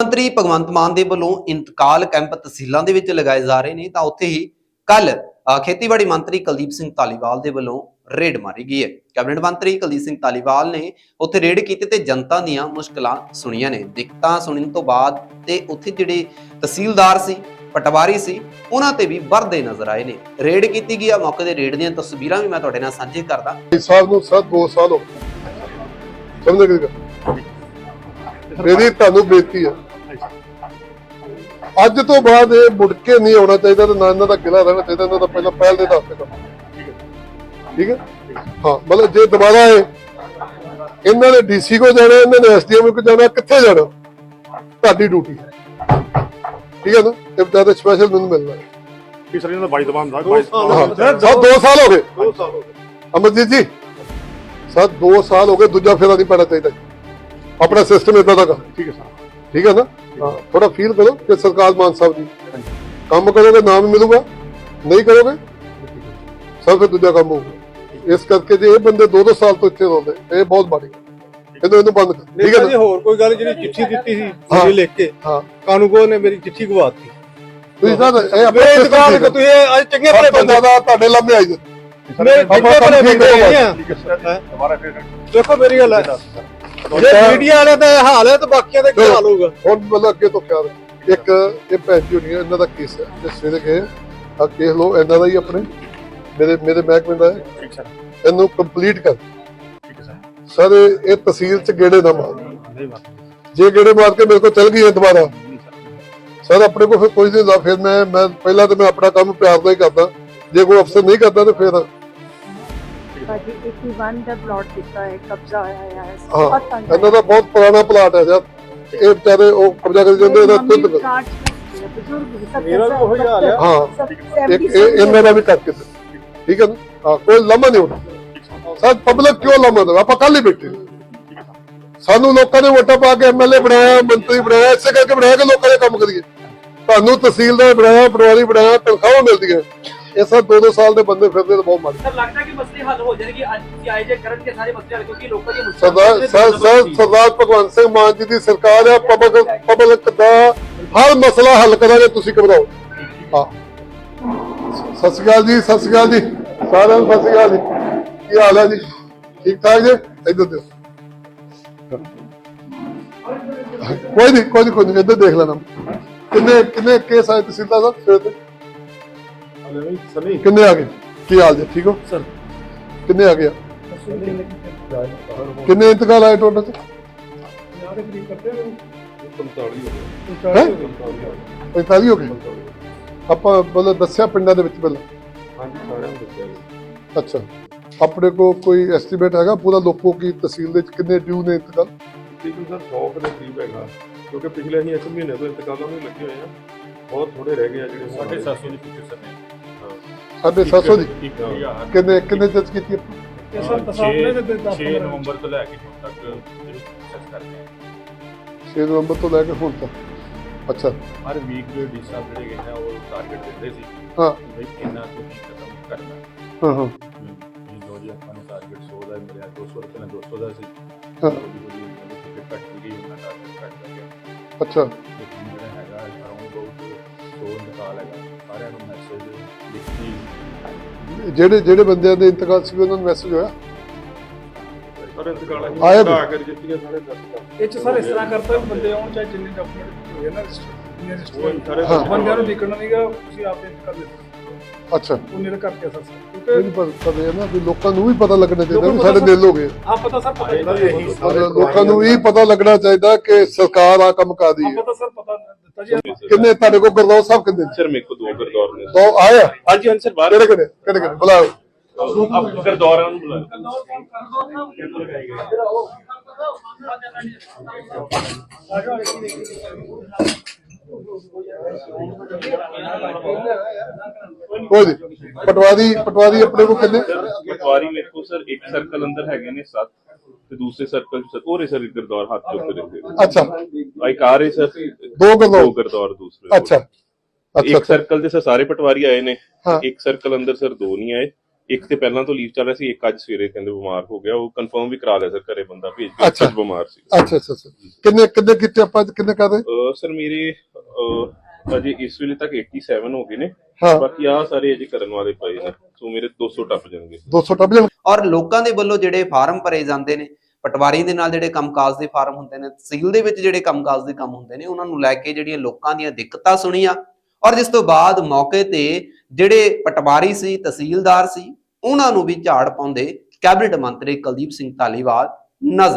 ਮੰਤਰੀ ਭਗਵੰਤ ਮਾਨ ਦੇ ਵੱਲੋਂ ਇੰਤਕਾਲ ਕੈਂਪ ਤਹਿਸੀਲਾਂ ਦੇ ਵਿੱਚ ਲਗਾਏ ਜਾ ਰਹੇ ਨੇ, ਤਾਂ ਉੱਥੇ ਹੀ ਕੱਲ ਖੇਤੀਬਾੜੀ ਮੰਤਰੀ ਕੁਲਦੀਪ ਸਿੰਘ ਧਾਲੀਵਾਲ ਦੇ ਵੱਲੋਂ ਰੇਡ ਮਾਰੀ ਗਈ ਹੈ। ਕੈਬਨਿਟ ਮੰਤਰੀ ਕੁਲਦੀਪ ਸਿੰਘ ਧਾਲੀਵਾਲ ਨੇ ਉੱਥੇ ਰੇਡ ਕੀਤੀ ਤੇ ਜਨਤਾ ਦੀਆਂ ਮੁਸ਼ਕਲਾਂ ਸੁਣੀਆਂ ਨੇ। ਦਿੱਕਤਾਂ ਸੁਣਨ ਤੋਂ ਬਾਅਦ ਤੇ ਉੱਥੇ ਜਿਹੜੇ ਤਹਿਸੀਲਦਾਰ ਸੀ, ਪਟਵਾਰੀ ਸੀ, ਉਹਨਾਂ ਤੇ ਵੀ ਵਰਦੇ ਨਜ਼ਰ ਆਏ ਨੇ। ਰੇਡ ਕੀਤੀ ਗਈ ਆ, ਮੌਕੇ ਦੇ ਰੇਡ ਦੀਆਂ ਤਸਵੀਰਾਂ ਵੀ ਮੈਂ ਤੁਹਾਡੇ ਨਾਲ ਸਾਂਝੇ ਕਰਦਾ। ਇਸ ਸਾਲ ਨੂੰ ਸਰ 2 ਸਾਲ ਹੋ ਸਮਝ ਗਏ ਮੇਰੀ ਤੁਹਾਨੂੰ ਬੇਨਤੀ ਹੈ ਅੱਜ ਤੋਂ ਬਾਅਦ ਇਹ ਮੁੜ ਕੇ ਨਹੀਂ ਆਉਣਾ ਚਾਹੀਦਾ ਤੇ ਨਾ ਇਹਨਾਂ ਦਾ ਗਿਲਾ ਰਹਿਣਾ ਚਾਹੀਦਾ ਇਹਨਾਂ ਦਾ ਪਹਿਲਾਂ ਪਹਿਲ ਦੇ ਦਾਸ ਕੰਮ ਠੀਕ ਹੈ? ਹਾਂ ਮਤਲਬ ਜੇ ਦੁਬਾਰਾ ਇਹ ਇਹਨਾਂ ਨੇ ਡੀਸੀ ਕੋ ਜਾਣਾ ਇਹਨਾਂ ਨੇ ਐਸਡੀਐਮ ਕੋ ਜਾਣਾ ਕਿੱਥੇ ਜਾਣਾ? ਤੁਹਾਡੀ ਡਿਊਟੀ ਹੈ। ਠੀਕ ਹੈ ਨਾ? ਇਹ ਬਤਾ ਸਪੈਸ਼ਲ ਮੈਨੂੰ ਮਿਲਣਾ ਹੈ। ਕਿ ਸਰ ਇਹਨਾਂ ਦਾ 22 ਦਬਾਨ ਦਾ ਹਾਂ ਸਰ 2 ਸਾਲ ਹੋ ਗਏ। 2 ਸਾਲ ਹੋ ਗਏ। ਅਮਰਜੀਤ ਜੀ ਸਰ 2 ਸਾਲ ਹੋ ਗਏ ਦੂਜਾ ਫੇਰਾ ਨਹੀਂ ਪੈਣਾ ਚਾਹੀਦਾ। ਆਪਣਾ ਸਿਸਟਮ ਇਦਾਂ ਦਾ ਕਰ। ਠੀਕ ਹੈ ਸਰ। ਠੀਕ ਹੈ ਨਾ? ਹਾਂ। ਥੋੜਾ ਫੀਲ ਕਰੋ ਕਿ ਸਰਕਾਰ ਮਾਨ ਸਾਹਿਬ ਜੀ ਕੰਮ ਕਰੋਗੇ ਨਾਮ ਮਿਲੂਗਾ। ਨਹੀਂ ਕਰੋਗੇ ਸਭ ਫਿਰ ਦੂਜਾ ਕੰਮ ਹੋਊਗਾ। ਇਸ ਕਰਕੇ ਜੇ ਇਹ ਬੰਦੇ 2-2 ਸਾਲ ਤੋਂ ਇੱਥੇ ਰਹਿੰਦੇ ਇਹ ਬਹੁਤ ਮਾੜੀ। ਇਹਨੂੰ ਇਹਨੂੰ ਬੰਦ ਕਰ। ਠੀਕ ਹੈ ਜੀ ਨਾ? ਹੋਰ ਕੋਈ ਗੱਲ ਜਿਹੜੀ ਚਿੱਠੀ ਦਿੱਤੀ ਸੀ। ਜੀ ਲਿਖ ਕੇ ਹਾਂ। ਕਾਨੂੰਗੋ ਨੇ ਮੇਰੀ ਚਿੱਠੀ ਗਵਾਤੀ। ਤੁਸੀਂ ਸਰ ਇਹ ਆਪਣਾ ਠੀਕ ਹੈ। ਤੁਸੀਂ ਇਹ ਅੱਜ ਚੰਗੇ ਭਲੇ ਤੋਂ ਬੰਦੇ। ਜ਼ਿਆਦਾ ਤੁਹਾਡੇ ਲੰਮੇ ਆਈ ਮੇਰੇ ਚੰਗੇ ਭਲੇ ਬੰਦੇ ਆ। ਦੇਖੋ ਮੇਰੀ ਗੱਲ ਹੈ। ਜੇ ਮੀਡੀਆ ਵਾਲੇ ਦਾ ਇਹ ਹਾਲ ਹੈ ਤਾਂ ਬਾਕੀਆਂ ਦਾ ਕੀ ਹਾਲ ਹੋਊਗਾ? ਹੁਣ ਮਤਲਬ ਅੱਗੇ ਤੋਂ ਖਿਆਲ। ਇੱਕ ਇਹ ਭੈਣ ਜੀ ਹੋਣੀ ਹੈ ਇਹਨਾਂ ਦਾ ਕੇਸ ਹੈ ਤੇ ਸਵੇਰੇ ਗਏ ਆ ਕੇਸ ਲੋ ਇਹਨਾਂ ਦਾ ਹੀ ਆਪਣੇ ਮੇਰੇ ਮੇਰੇ ਮਹਿਕਮੇ ਦਾ ਹੈ। ਠੀਕ ਸਰ। ਇਹਨੂੰ ਕੰਪਲੀਟ ਕਰ। ਠੀਕ ਹੈ ਸਰ। ਸਰ ਇਹ ਤਹਿਸੀਲ ਚ ਗੇੜੇ ਨਾ ਮਾਰ। ਨਹੀਂ ਜੇ ਗੇੜੇ ਮਾਰ ਕੇ ਮੇਰੇ ਕੋਲ ਚੱਲ ਗਈ ਹੈ ਦੁਬਾਰਾ ਨਹੀਂ ਸਰ। ਸਰ ਆਪਣੇ ਕੋਲ ਫਿਰ ਕੋਈ ਨਹੀਂ ਲਾ ਫਿਰ ਮੈਂ ਮੈਂ ਪਹਿਲਾਂ ਤਾਂ ਮੈਂ ਆਪਣਾ ਕੰਮ ਪਿਆਰ ਨਾਲ ਹੀ ਕਰਦਾ। ਜੇ ਕੋਈ ਅਫਸਰ ਨਹੀਂ ਕਰਦਾ ਤਾਂ ਫਿਰ ਬਾਕੀ 81 ਦਾ ਪਲਾਟ ਦਿੱਤਾ ਹੈ ਕਬਜ਼ਾ ਹੋਇਆ ਹੈ ਹਾਂ ਬਹੁਤ ਤੰਗ ਇਹਨਾਂ ਦਾ ਬਹੁਤ ਪੁਰਾਣਾ ਪਲਾਟ ਹੈ ਯਾਰ ਇਹ ਵਿਚਾਰੇ ਉਹ ਕਬਜ਼ਾ ਕਰੀ ਜਾਂਦੇ ਇਹਦਾ ਖੁਦ ਮੇਰਾ ਵੀ ਉਹੀ ਹਾਲ ਹੈ। ਹਾਂ ਇੱਕ ਇਹ ਇਹਨਾਂ ਦਾ ਵੀ ਕਰਕੇ। ਠੀਕ ਹੈ ਕੋਈ ਲੰਮਾ ਨਹੀਂ ਹੋਣਾ। ਸਰ ਪਬਲਿਕ ਕਿਉਂ ਲੰਮਾ ਦੇ ਆਪਾਂ ਕੱਲ ਹੀ ਬੈਠੇ ਸਾਨੂੰ ਲੋਕਾਂ ਨੇ ਵੋਟਾਂ ਪਾ ਕੇ ਐਮਐਲਏ ਬਣਾਇਆ ਮੰਤਰੀ ਬਣਾਇਆ ਇਸੇ ਕਰਕੇ ਬਣਾਇਆ ਕਿ ਲੋਕਾਂ ਦੇ ਕੰਮ ਕਰੀਏ। ਤੁਹਾਨੂੰ ਤਹਿਸੀਲਦਾਰ ਬਣਾਇਆ ਪਟਵਾਰੀ ਬਣਾਇਆ ਤਨਖਾਹਾਂ ਮਿਲਦੀਆਂ। ਦੋ ਦੋ ਸਾਲ ਦੇ ਬੰਦੇ ਫਿਰਦੇ ਤਾਂ ਬਹੁਤ ਮਾੜੀ। ਸਰ ਲੱਗਦਾ ਕਿ ਮਸਲੇ ਹੱਲ ਹੋ ਜਾਣਗੇ। ਅੱਜ ਤੁਸੀਂ ਆਏ ਜੇ ਕਰਨਗੇ ਸਾਰੇ ਮਸਲੇ ਹੱਲ ਕਿਉਂਕਿ ਲੋਕਾਂ ਦੀ ਸਰਦਾਰ ਸਰ ਸਰ ਸਰਦਾਰ ਭਗਵੰਤ ਸਿੰਘ ਮਾਨ ਜੀ ਦੀ ਸਰਕਾਰ ਹੈ ਪਬਲਿਕ ਪਬਲਿਕ ਦਾ ਹਰ ਮਸਲਾ ਹੱਲ ਕਰਾਂਗੇ ਤੁਸੀਂ ਘਬਰਾਓ। ਹਾਂ। ਸਤਿ ਸ਼੍ਰੀ ਅਕਾਲ ਜੀ ਸਤਿ ਸ਼੍ਰੀ ਅਕਾਲ ਜੀ। ਸਾਰਿਆਂ ਨੂੰ ਸਤਿ ਸ਼੍ਰੀ ਅਕਾਲ ਜੀ। ਕੀ ਹਾਲ ਹੈ ਜੀ? ਠੀਕ ਠਾਕ ਜੀ? ਇੱਧਰ ਦਿਓ ਕੋਈ ਨਹੀਂ ਕੋਈ ਨਹੀਂ ਕੋਈ ਨਹੀਂ ਇੱਧਰ ਦੇਖ ਲੈਣਾ। ਕਿੰਨੇ ਕਿੰਨੇ ਕੇਸ ਆਏ ਤਹਿਸੀਲਦਾਰ ਸਾਹਿਬ ਸਵੇਰ ਤੇ ਸਨੀ ਕਿੰਨੇ ਆ ਗਏ? ਕੀ ਹਾਲ ਜੀ? ਠੀਕ ਹੋ? ਸਰ। ਕਿੰਨੇ ਆ ਗਏ ਕਿੰਨੇ ਇੰਤਕਾਲ ਆਏ ਟੋਟਲ ਚ ਹੈ 45 ਹੋ ਗਏ। ਆਪਾਂ ਮਤਲਬ ਦੱਸਿਆ ਪਿੰਡਾਂ ਦੇ ਵਿੱਚ ਪਹਿਲਾਂ? ਹਾਂਜੀ ਸਾਰਿਆਂ ਨੂੰ ਦੱਸਿਆ। ਅੱਛਾ। ਆਪਣੇ ਕੋ ਕੋਈ ਐਸਟੀਮੇਟ ਹੈਗਾ? ਪੂਰਾ ਲੋਕੋ ਕੀ ਤਹਿਸੀਲ ਦੇ ਵਿੱਚ ਕਿੰਨੇ ਡਿਊ ਨੇ ਇੰਤਕਾਲ? ਤਕਰੀਬਨ ਸਰ 100 ਦੇ ਕਰੀਬ ਹੈਗਾ। ਕਿਉਂਕਿ ਪਿਛਲੇ ਅਸੀਂ ਇੱਕ ਮਹੀਨੇ ਤੋਂ ਇੰਤਕਾਲਾਂ ਨੂੰ ਲੱਗੇ ਹੋਏ ਆ ਬਹੁਤ ਥੋੜੇ ਰਹਿ ਗਏ ਆ ਜਿਹੜੇ ਸਾਡੇ 700 ਦੀ ਫਿਕਰ ਸਰ। ਸਾਢੇ 700 ਦੀ ਇੱਕ ਹਜ਼ਾਰ ਕਿੰਨੇ ਕਿੰਨੇ ਜੱਜ ਕੀਤੀ? ਆਪਾਂ? ਇਹ ਸਰ ਤਸਾਮਨੇ ਦੇ 6 ਨਵੰਬਰ ਤੋਂ ਲੈ ਕੇ ਹੁਣ ਤੱਕ ਜਿਹੜੀ ਪ੍ਰੋਸੈਸ ਕਰਦੇ ਆ 6 ਨਵੰਬਰ ਤੋਂ ਲੈ ਕੇ ਹੁਣ ਤੱਕ। ਅੱਛਾ। ਹਰ ਵੀਕ ਦੇ ਡੀ ਸਾਹਿਬ ਜਿਹੜੇ ਗਏ ਆ ਉਹ ਟਾਰਗੇਟ ਦਿੰਦੇ ਸੀ। ਹਾਂ। ਬਈ ਇੰਨਾ ਤੁਸੀਂ ਖਤਮ ਕਰਨਾ। ਹਾਂ ਹਾਂ। ਇਹ ਜੋ ਜੀ ਆਪਾਂ ਨੂੰ ਟਾਰਗੇਟ 100 ਦਾ ਮਿਲਿਆ 200 ਰੁਪਏ ਨਾਲ 200 ਦਾ ਸੀ। ਹਾਂ। ਹੌਲੀ ਹੌਲੀ ਉਹਨਾਂ ਦੀ ਟਿਕਟ ਘੱਟ ਗਈ ਉਹਨਾਂ ਟਾਰਗੇਟ ਘੱਟ ਗਿਆ। ਅੱਛਾ। ਲੇਕਿਨ ਜਿਹੜਾ ਹੈਗਾ ਅਰਾਊਂਡ ਅਬਾਊਟ 100 ਨਿਕਾਲ ਹੈਗਾ ਸਾਰਿਆਂ ਨੂੰ ਮੈਸੇਜ ਜਿਹੜੇ ਜਿਹੜੇ ਬੰਦਿਆਂ ਦੇ ਇੰਤਕਾਲ ਸੀ ਉਹਨਾਂ ਨੂੰ ਮੈਸੇਜ ਹੋਇਆ ਸਾਰੇ ਇੰਤਕਾਲਾਂ ਆਏ ਵੀ। ਕਢਾ ਕੇ ਰਜਿਸਟਰੀਆਂ ਸਾਰੇ ਕਰ ਇਹ ਚ ਸਰ ਇਸ ਤਰ੍ਹਾਂ ਕਰਤਾ ਵੀ ਬੰਦੇ ਆਉਣ ਚਾਹੇ ਜਿੰਨੇ ਡਾਕੂਮੈਂਟ ਹੋਏ ਨਾ ਰਜਿਸਟਰ ਉਹ ਸਾਰੇ। ਬੰਦਿਆਂ ਨੂੰ ਦੇਖਣਾ ਨਹੀਂਗਾ ਤੁਸੀਂ ਆਪੇ ਕਰ ਲਿਓ ਅੱਛਾ। ਉਹਨੇ ਦਾ ਕਰਕੇ ਸਰ। ਕਿਉਂਕਿ ਨਹੀਂ ਪਤਾ ਇਹ ਨਾ ਵੀ ਲੋਕਾਂ ਨੂੰ ਵੀ ਪਤਾ ਲੱਗਣਾ ਚਾਹੀਦਾ ਵੀ ਸਾਡੇ ਦਿਲ ਹੋ ਗਏ। ਆਪ ਪਤਾ ਸਰ ਪਤਾ ਇਹੀ ਲੋਕਾਂ ਨੂੰ ਵੀ ਪਤਾ ਲੱਗਣਾ ਚਾਹੀਦਾ ਕਿ ਸਰਕਾਰ ਆ ਕੰਮ ਕਰਦੀ ਹੈ ਪਤਾ ਸਰ ਪਤਾ ਦਿੱਤਾ ਜੀ। ਕਿੰਨੇ ਤੁਹਾਡੇ ਕੋਲ ਗੁਰਦੌਰ ਸਾਹਿਬ ਕਿੰਨੇ? ਸਰ ਮੇਰੇ ਕੋਲ ਦੋ ਗਰਦੌਰ ਨੇ। ਦੋ ਆਏ ਆ? ਹਾਂਜੀ ਹਾਂਜੀ ਸਰ ਬਾਹਰ। ਕਿਹੜੇ ਕਿਹੜੇ ਕਿਹੜੇ ਕਿਹੜੇ? ਬੁਲਾਓ। ਆਪ ਗਰਦੌਰਾਂ ਨੂੰ ਬੁਲਾਓ। ਕੋਈ ਨਹੀਂ। ਪਟਵਾਰੀ ਪਟਵਾਰੀ ਆਪਣੇ ਕੋਲ ਕਿੰਨੇ? ਪਟਵਾਰੀ ਮੇਰੇ ਕੋਲ ਸਰ ਇੱਕ ਸਰਕਲ ਅੰਦਰ ਹੈਗੇ ਨੇ 7 ਤੇ ਦੂਸਰੇ ਸਰਕਲ ਚ ਸਰ ਉਹਰੇ ਸਰ ਗਰਦੌਰ ਹੱਥ ਚੁੱਕ ਕੇ ਰੱਖੇ ਨੇ। ਅੱਛਾ। ਇੱਕ ਆ ਰਹੇ ਸਰ ਦੋ ਗਰਦੌਰ। ਦੋ ਗਰਦੌਰ ਦੂਸਰੇ ਅੱਛਾ। ਇੱਕ ਸਰਕਲ ਤੇ ਸਰ ਸਾਰੇ ਪਟਵਾਰੀ ਆਏ ਨੇ। ਇੱਕ ਸਰਕਲ ਅੰਦਰ ਸਰ ਦੋ ਨਹੀਂ ਆਏ। ਇੱਕ ਤੇ ਪਹਿਲਾਂ ਤੋਂ ਲੀਵ ਚੱਲ ਰਿਹਾ ਸੀ ਇੱਕ ਅੱਜ ਸਵੇਰੇ ਕਹਿੰਦੇ ਬਿਮਾਰ ਹੋ ਗਿਆ ਉਹ ਕਨਫਰਮ ਵੀ ਕਰਾ ਲਿਆ ਸਰ ਘਰੇ ਬੰਦਾ ਭੇਜ ਕੇ ਅੱਛਾ। ਅੱਜ ਬਿਮਾਰ ਸੀ। ਅੱਛਾ ਅੱਛਾ ਕਿੰਨੇ ਕਿੰਨੇ ਕੀਤੇ ਆਪਾਂ ਕਿੰਨੇ ਕਰਦੇ ਸਰ ਮੇਰੇ ਅਜੇ ਇਸ ਵੇਲੇ ਤੱਕ 87 ਹੋ ਗਏ ਨੇ। ਹਾਂ। ਬਾਕੀ ਆ ਸਾਰੇ ਅਜੇ ਕਰਨ ਵਾਲੇ ਪਏ ਨੇ। ਸੋ ਮੇਰੇ 200 ਟੱਪ ਜਾਣਗੇ। 200 ਟੱਬ ਜਾਣ ਔਰ ਲੋਕਾਂ ਦੇ ਵੱਲੋਂ ਜਿਹੜੇ ਫਾਰਮ ਭਰੇ ਜਾਂਦੇ ਨੇ ਪਟਵਾਰੀ ਦੇ ਨਾਲ ਜਿਹੜੇ ਕੰਮਕਾਜ ਦੇ ਫਾਰਮ ਹੁੰਦੇ ਨੇ ਤਹਿਸੀਲ ਦੇ ਵਿੱਚ ਜਿਹੜੇ ਕੰਮਕਾਜ ਦੇ ਕੰਮ ਹੁੰਦੇ ਨੇ ਉਹਨਾਂ ਨੂੰ ਲੈ ਕੇ ਜਿਹੜੀਆਂ ਲੋਕਾਂ ਦੀਆਂ ਦਿੱਕਤਾਂ ਸੁਣੀਆਂ। ਔਰ ਜਿਸ ਤੋਂ ਬਾਅਦ ਮੌਕੇ ਤੇ ਜਿਹੜੇ ਪਟਵਾਰੀ ਸੀ ਤਹਿਸੀਲਦਾਰ ਸੀ ਉਹਨਾਂ ਨੂੰ ਵੀ ਝਾੜ ਪਾਉਂਦੇ ਕੈਬਨਿਟ ਮੰਤਰੀ ਕੁਲਦੀਪ ਸਿੰਘ ਧਾਲੀਵਾਲ ਨਜ਼ਰ